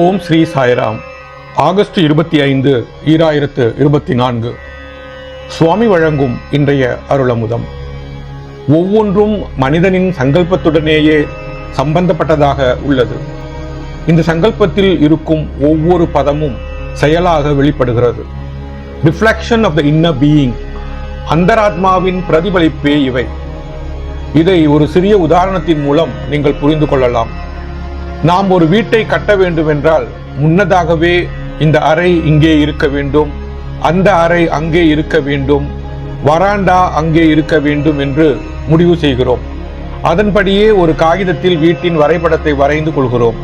ஓம் Sri Sairam. August இருபத்தி ஐந்து ஈராயிரத்து இருபத்தி நான்கு. சுவாமி வழங்கும் இன்றைய அருளமுதம். ஒவ்வொன்றும் மனிதனின் சங்கல்பத்துடனேயே சம்பந்தப்பட்டதாக உள்ளது. இந்த சங்கல்பத்தில் இருக்கும் ஒவ்வொரு பதமும் செயலாக வெளிப்படுகிறது. Reflection of the inner being அந்தராத்மாவின் பிரதிபலிப்பே இவை. இதை ஒரு சிறிய உதாரணத்தின் மூலம் நீங்கள் புரிந்து கொள்ளலாம். நாம் ஒரு வீட்டை கட்ட வேண்டும் என்றால் முன்னதாகவே இந்த அறை இங்கே இருக்க வேண்டும். அந்த அறை அங்கே இருக்க வேண்டும். வராண்டா அங்கே இருக்க வேண்டும் என்று முடிவு செய்கிறோம். அதன்படியே ஒரு காகிதத்தில் வீட்டின் வரைபடத்தை வரைந்து கொள்கிறோம்.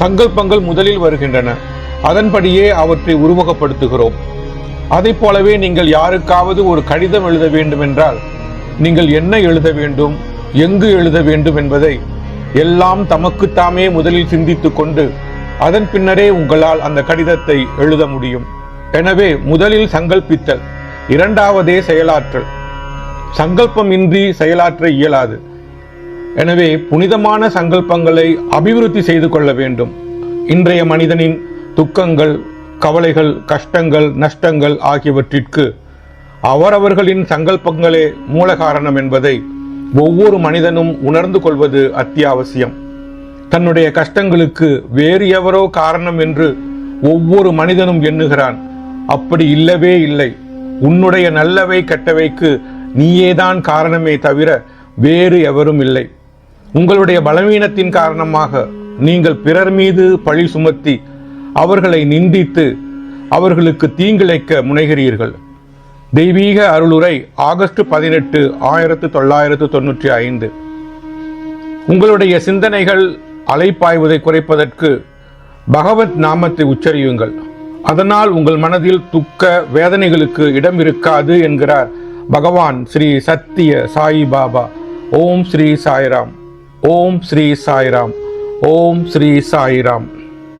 சங்கல்பங்கள் முதலில் வருகின்றன. அதன்படியே அவற்றை உருவகப்படுத்துகிறோம். அதைப் போலவே நீங்கள் யாருக்காவது ஒரு கடிதம் எழுத வேண்டும் என்றால் நீங்கள் என்ன எழுத வேண்டும் எங்கு எழுத வேண்டும் என்பதை எல்லாம் தமக்குத்தாமே முதலில் சிந்தித்துக் கொண்டு அதன் பின்னரே உங்களால் அந்த கடிதத்தை எழுத முடியும். எனவே முதலில் சங்கல்பித்தல் இரண்டாவதே செயலாற்றல். சங்கல்பம் இன்றி செயலாற்ற இயலாது. எனவே புனிதமான சங்கல்பங்களை அபிவிருத்தி செய்து கொள்ள வேண்டும். இன்றைய மனிதனின் துக்கங்கள் கவலைகள் கஷ்டங்கள் நஷ்டங்கள் ஆகியவற்றிற்கு அவரவர்களின் சங்கல்பங்களே மூல காரணம் என்பதை ஒவ்வொரு மனிதனும் உணர்ந்து கொள்வது அத்தியாவசியம். தன்னுடைய கஷ்டங்களுக்கு வேறு எவரோ காரணம் என்று ஒவ்வொரு மனிதனும் எண்ணுகிறான். அப்படி இல்லவே இல்லை. உன்னுடைய நல்லவை கெட்டவைக்கு நீயேதான் காரணமே தவிர வேறு எவரும் இல்லை. உங்களுடைய பலவீனத்தின் காரணமாக நீங்கள் பிறர் மீது பழி சுமத்தி அவர்களை நிந்தித்து அவர்களுக்கு தீங்கிழைக்க முனைகிறீர்கள். தெய்வீக அருளுரை ஆகஸ்ட் பதினெட்டு ஆயிரத்து தொள்ளாயிரத்து தொன்னூற்றி ஐந்து. உங்களுடைய சிந்தனைகள் அலைப்பாய்வதை குறைப்பதற்கு பகவத் நாமத்தை உச்சரியுங்கள். அதனால் உங்கள் மனதில் துக்க வேதனைகளுக்கு இடம் இருக்காது என்கிறார் பகவான் ஸ்ரீ சத்திய சாய் பாபா. ஓம் ஸ்ரீ சாய்ராம். ஓம் ஸ்ரீ சாய்ராம். ஓம் ஸ்ரீ சாய்ராம்.